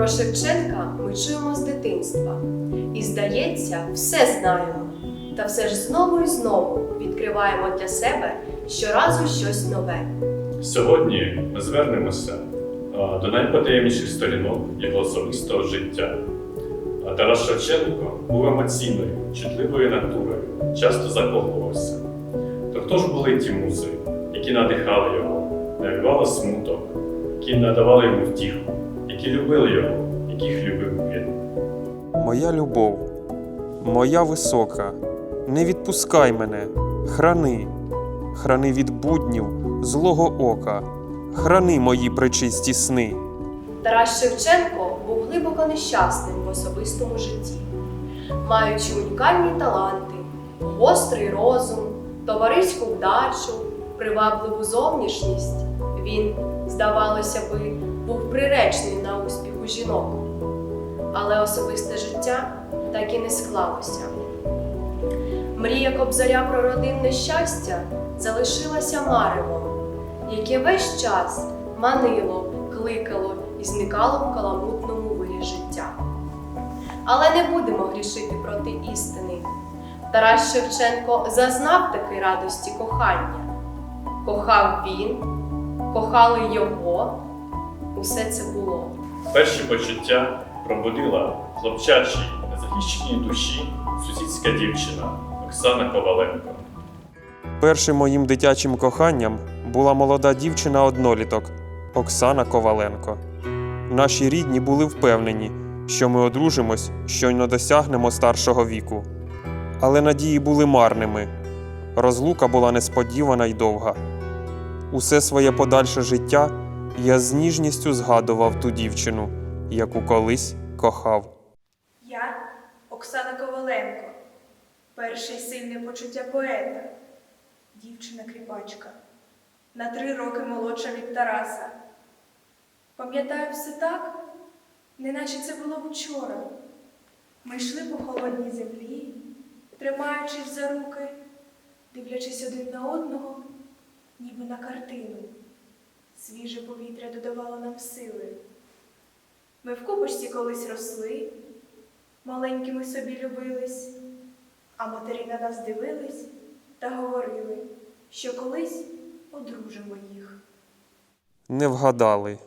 Про Шевченка ми чуємо з дитинства. І, здається, все знаємо. Та все ж знову і знову відкриваємо для себе щоразу щось нове. Сьогодні ми звернемося до найпотаємніших сторінок його особистого життя. Тарас Шевченко був емоційною, чутливою натурою, часто закохувався. То хто ж були ті музи, які надихали його, навівали смуток, які надавали йому втіху, які любили його, яких любив він? Моя любов, моя висока, не відпускай мене, храни, храни від буднів, злого ока, храни мої пречисті сни. Тарас Шевченко був глибоко нещасним в особистому житті, маючи унікальні таланти, гострий розум, товариську вдачу, привабливу зовнішність. Він, здавалося би, був приречений на успіх у жінок. Але особисте життя так і не склалося. Мрія Кобзаря про родинне щастя залишилася маревом, яке весь час манило, кликало і зникало в каламутному вирі життя. Але не будемо грішити проти істини. Тарас Шевченко зазнав таки радості кохання. Кохав він, кохали його. Усе це було. Перші почуття пробудила в хлопчачій, незахищеній душі сусідська дівчина Оксана Коваленко. Першим моїм дитячим коханням була молода дівчина одноліток Оксана Коваленко. Наші рідні були впевнені, що ми одружимось, щойно досягнемо старшого віку. Але надії були марними. Розлука була несподівана й довга. Усе своє подальше життя я з ніжністю згадував ту дівчину, яку колись кохав. Я Оксана Коваленко, перше сильне почуття поета, дівчина кріпачка, на три роки молодша від Тараса. Пам'ятаю все так, неначе це було вчора. Ми йшли по холодній землі, тримаючись за руки, дивлячись один на одного, ніби на картину. Свіже повітря додавало нам сили. Ми в купочці колись росли, маленькими собі любились, а матері на нас дивились та говорили, що колись одружимо їх. Не вгадали.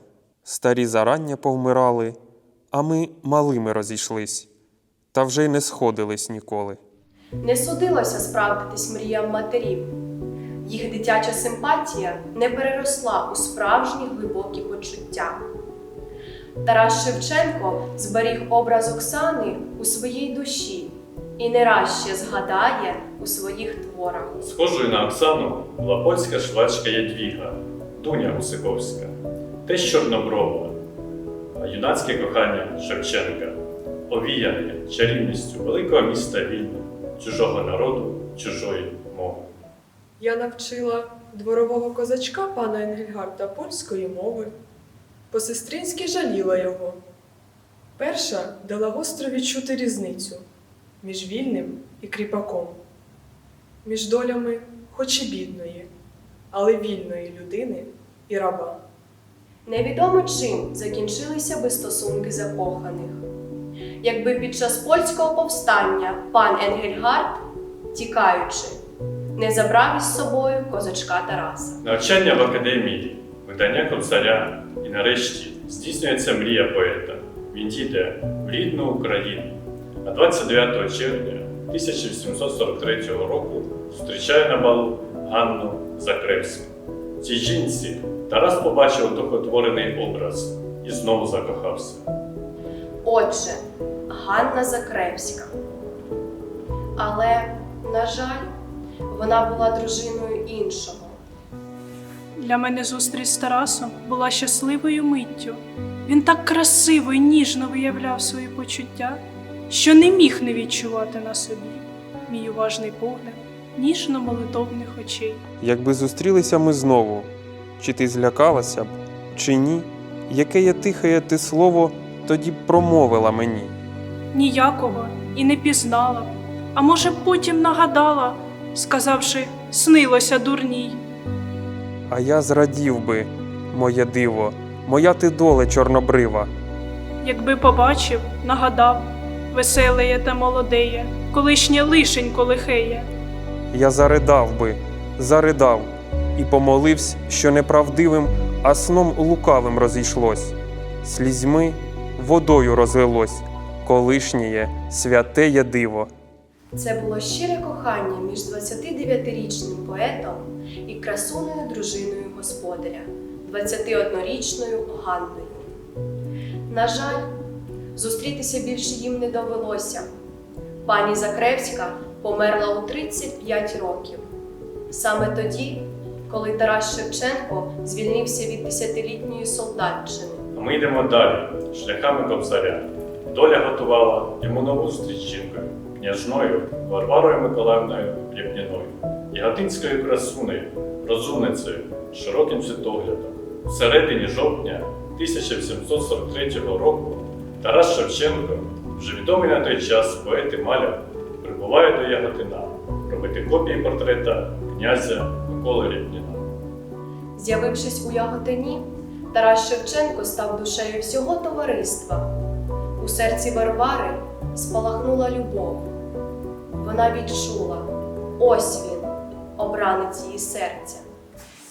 Старі зарання повмирали, а ми малими розійшлись, та вже й не сходились ніколи. Не судилося справдитись мріям матерів. Їх дитяча симпатія не переросла у справжні глибокі почуття. Тарас Шевченко зберіг образ Оксани у своїй душі і не раз ще згадає у своїх творах. Схожою на Оксану була польська швачка Ядвіга, Дуня Гусиковська, теж чорноброва, юнацьке кохання Шевченка, овіяне чарівністю великого міста Вільна, чужого народу, чужої мови. Я навчила дворового козачка пана Енгельгарда польської мови. По-сестринськи жаліла його. Перша дала гостро відчути різницю між вільним і кріпаком, між долями, хоч і бідної, але вільної людини і раба. Невідомо чим закінчилися би стосунки закоханих. Якби під час польського повстання пан Енгельгард, тікаючи, не забрав із собою козачка Тараса. Навчання в академії, видання кобзаря і нарешті здійснюється мрія поета. Він їде в рідну Україну. А 29 червня 1843 року зустрічає на балу Ганну Закревську. Цій жінці Тарас побачив одухотворений образ і знову закохався. Отже, Ганна Закревська. Але, на жаль, вона була дружиною іншого. Для мене зустріч з Тарасом була щасливою миттю. Він так красиво і ніжно виявляв свої почуття, що не міг не відчувати на собі мій уважний погляд ніжно молитовних очей. Якби зустрілися ми знову, чи ти злякалася б, чи ні, яке я тихає ти слово тоді б промовила мені. Ніякого і не пізнала б, а може, потім нагадала, сказавши, снилося дурній. А я зрадів би, моє диво, моя ти доле чорнобрива. якби побачив, нагадав, веселеє та молодеє, колишнє лишенько лихеє. Я заридав би, заридав, і помоливсь, що неправдивим, а сном лукавим розійшлось. Слізьми водою розлилось, колишнє святеє диво. Це було щире кохання між 29-річним поетом і красуною дружиною господаря, 21-річною Ганною. На жаль, зустрітися більше їм не довелося. Пані Закревська померла у 35 років. Саме тоді, коли Тарас Шевченко звільнився від десятилітньої солдатчини. А ми йдемо далі, шляхами кобзаря. Доля готувала йому нову зустріч жінкою, княжною Варварою Миколаївною Рєпніною, яготинською красунею, розумницею, широким світоглядом. У середині жовтня 1743 року Тарас Шевченко, вже відомий на той час поет і маляр, прибуває до Яготина робити копії портрета князя Миколи Рєпніна. З'явившись у Яготині, Тарас Шевченко став душею всього товариства. У серці Варвари спалахнула любов. Вона відчула ось він, обранець її серця.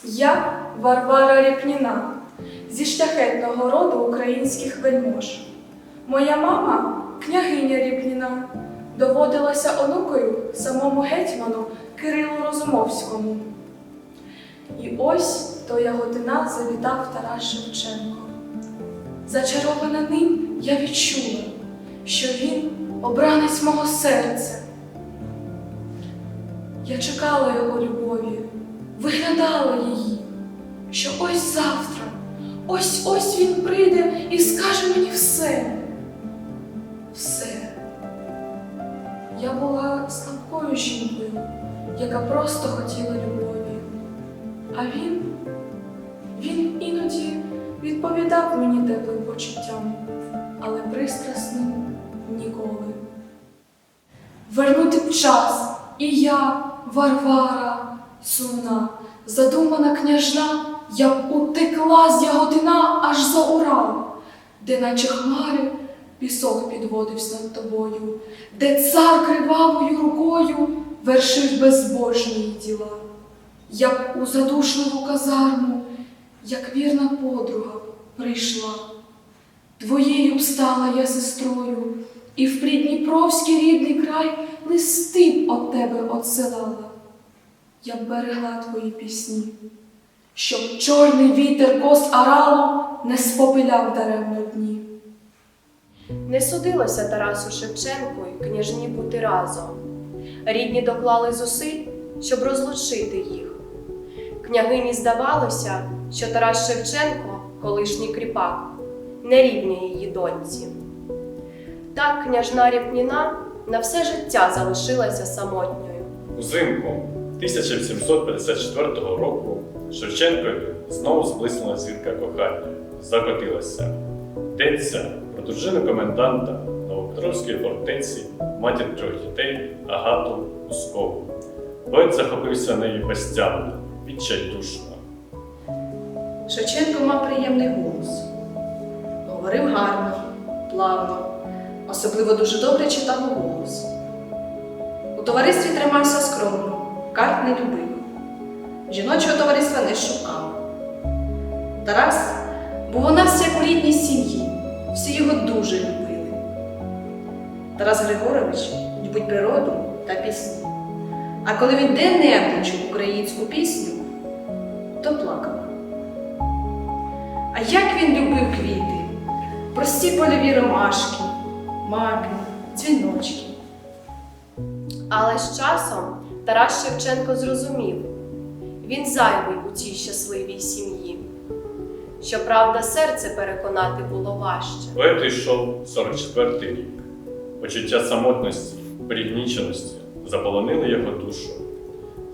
Я Варвара Ріпніна зі шляхетного роду українських вельмож. Моя мама, княгиня Ріпніна, доводилася онукою самому гетьману Кирилу Розумовському. І ось до Яготина завітав Тарас Шевченко. Зачарована ним, я відчула, що він обранець мого серця. Я чекала його любові, виглядала її, що ось завтра, ось ось він прийде і скаже мені все. Все. Я була слабкою жінкою, яка просто хотіла любові. А він, він іноді відповідав мені теплим почуттям, але пристрасним ніколи. Вернути б час, і я, Варвара, сумна, задумана княжна, я б утекла з Ягодина аж за Урал, де наче хмари пісок підводився над тобою, де цар кривавою рукою вершив безбожні діла. Я б у задушливу казарму, як вірна подруга, прийшла. Твоєю б стала я сестрою, і в Придніпровський рідний край листи б от тебе отсилала. Я б берегла твої пісні, щоб чорний вітер кос аралу не спопиляв даремно дні. Не судилося Тарасу Шевченку і княжні бути разом. Рідні доклали зусиль, щоб розлучити їх. Княгині здавалося, що Тарас Шевченко, колишній кріпак, не рівня її доньці. Так княжна Ріпніна на все життя залишилася самотньою. Узимку 1754 року Шевченкові знову зблиснула зірка кохання, закотилася. Йдеться про дружину коменданта Новопетровської фортеці, матір трьох дітей Агату Ускову. Поет захопився нею безтямно, відчайдушно. Шевченко мав приємний голос. Говорив гарно, плавно, особливо дуже добре читав голос. У товаристві тримався скромно, карт не любив. Жіночого товариства не шукав. Тарас був у нас як у рідній сім'ї, всі його дуже любили. Тарас Григорович любить природу та пісні. А коли він де-небудь чув українську пісню, то плакав. А як він любив квіти, прості польові ромашки, маки, дзвіночки. Але з часом Тарас Шевченко зрозумів, він зайвий у цій щасливій сім'ї. Щоправда, серце переконати було важче. Поет йшов 44-й рік. Почуття самотності, пригніченості заполонили його душу.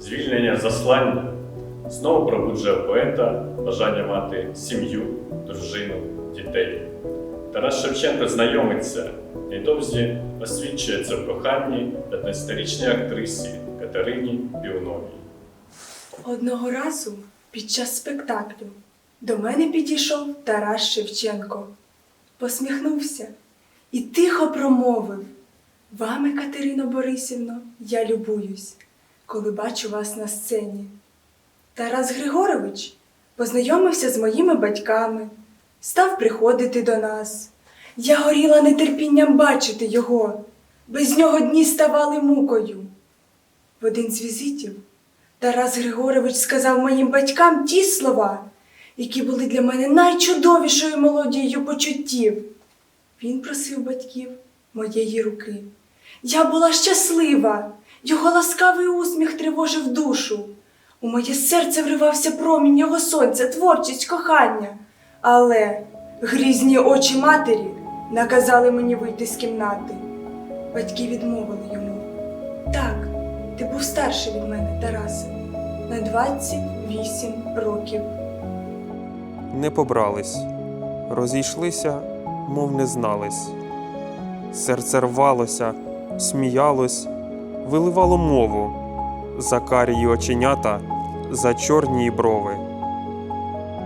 Звільнення заслання знову пробуджує поета бажання мати сім'ю, дружину, дітей. Тарас Шевченко знайомиться, невдовзі освідчується в коханні 15-річній актрисі Катерині Біуновій. Одного разу під час спектаклю до мене підійшов Тарас Шевченко. посміхнувся і тихо промовив Вами, Катерино Борисівно, я любуюсь, коли бачу вас на сцені. Тарас Григорович познайомився з моїми батьками, став приходити до нас. Я горіла нетерпінням бачити його, без нього дні ставали мукою. В один з візитів Тарас Григорович сказав моїм батькам ті слова, які були для мене найчудовішою мелодією почуттів. Він просив батьків моєї руки. Я була щаслива, його ласкавий усміх тривожив душу. У моє серце вривався промінь його сонця, творчість, кохання. Але грізні очі матері наказали мені вийти з кімнати. Батьки відмовили йому. Так, ти був старший від мене, Тарасе, на 28 років. Не побрались, розійшлися, мов не знались. Серце рвалося, сміялось, виливало мову за карії оченята, за чорні брови.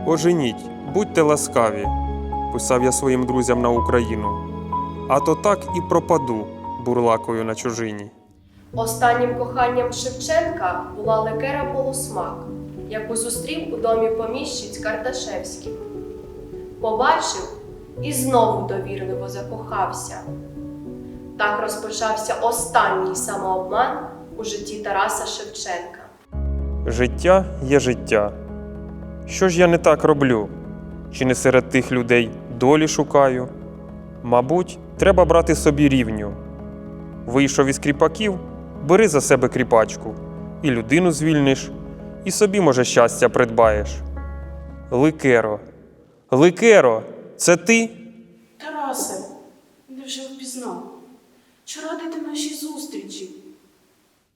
Оженіть, будьте ласкаві, писав я своїм друзям на Україну. А то так і пропаду бурлакою на чужині. Останнім коханням Шевченка була лекера полусмак, яку зустрів у домі поміщиць Карташевських. Побачив і знову довірливо закохався. Так розпочався останній самообман у житті Тараса Шевченка. Життя є життя. Що ж я не так роблю? Чи не серед тих людей долі шукаю? Мабуть, треба брати собі рівню. Вийшов із кріпаків, бери за себе кріпачку, і людину звільниш, і собі, може, щастя придбаєш. Ликеро, Ликеро, це ти? Тарасе, невже впізнав? Чи радий ти нашій зустрічі?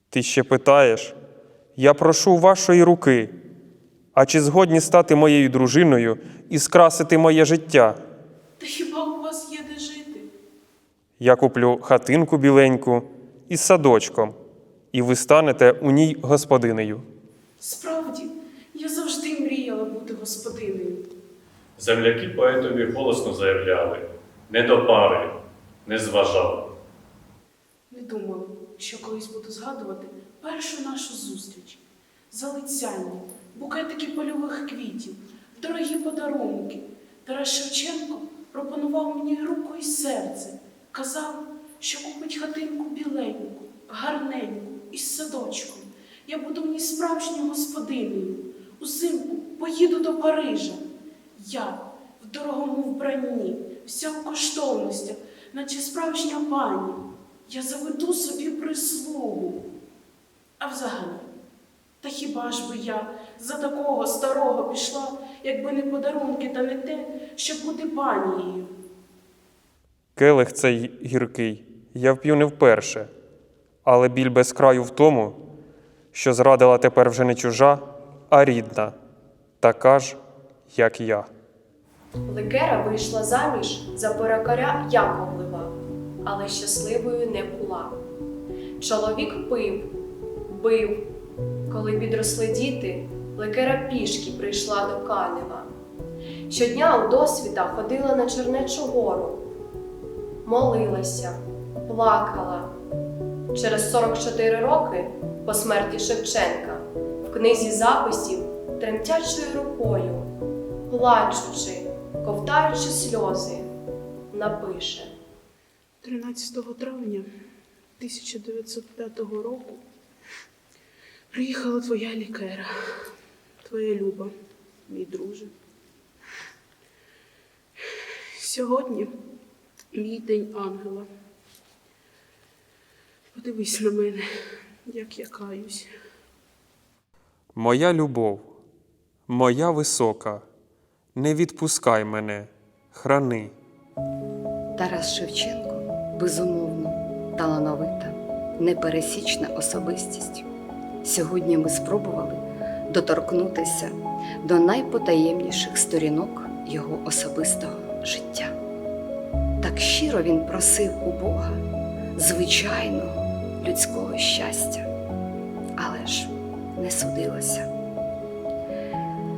Ти ще питаєш? Я прошу вашої руки. А чи згодні стати моєю дружиною і скрасити моє життя? Та хіба у вас є де жити? Я куплю хатинку біленьку із садочком, і ви станете у ній господинею. Справді, я завжди мріяла бути господинею. Земляки поетові голосно заявляли не до пари, не зважали. Не думала, що колись буду згадувати першу нашу зустріч. Залицяння, букетики польових квітів, дорогі подарунки. Тарас Шевченко пропонував мені руку і серце. Казав, що купить хатинку біленьку, гарненьку, із садочком. Я буду в ній справжньою господинею. Узимку поїду до Парижа. Я в дорогому вбранні, вся в коштовностях, наче справжня пані. Я заведу собі прислугу. А взагалі, та хіба ж би я за такого старого пішла, якби не подарунки та не те, щоб бути панією? Келих цей гіркий я вп'ю не вперше, але біль без краю в тому, що зрадила тепер вже не чужа, а рідна, така ж, як я. Ликера вийшла заміж за перекаря Яковлева, але щасливою не була. Чоловік пив, бив. Коли підросли діти, Ликера пішки прийшла до Канева. Щодня у досвіта ходила на Чернечу гору, молилася, плакала. Через 44 роки по смерті Шевченка в книзі записів тремтячою рукою, плачучи, ковтаючи сльози, напише. 13 травня 1905 року приїхала твоя лікера, твоя Люба, мій друже. Сьогодні мій день ангела. Подивись на мене, як я каюсь. Моя любов, моя висока, не відпускай мене, храни. Тарас Шевченко безумовно талановита, непересічна особистість. Сьогодні ми спробували доторкнутися до найпотаємніших сторінок його особистого життя. Так щиро він просив у Бога звичайного людського щастя, але ж не судилося.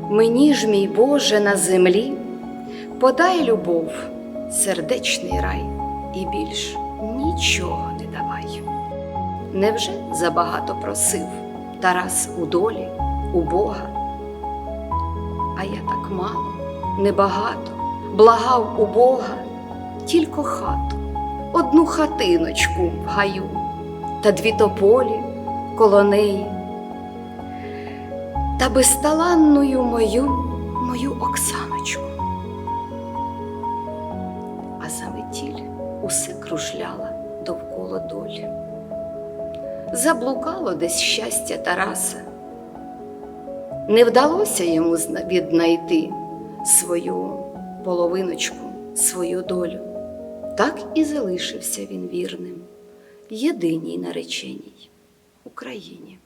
Мені ж, мій Боже, на землі подай любов сердечний рай, і більш нічого не давай. Невже забагато просив Тарас у долі, у Бога? А я так мало, небагато, благав у Бога тільки хату, одну хатиночку в гаю та дві тополі коло неї. Та безталанною мою, мою Оксаночку. А заметіль усе кружляла довкола долі. Заблукало десь щастя Тараса. Не вдалося йому віднайти свою половиночку, свою долю. Так і залишився він вірним, єдиній нареченій Україні.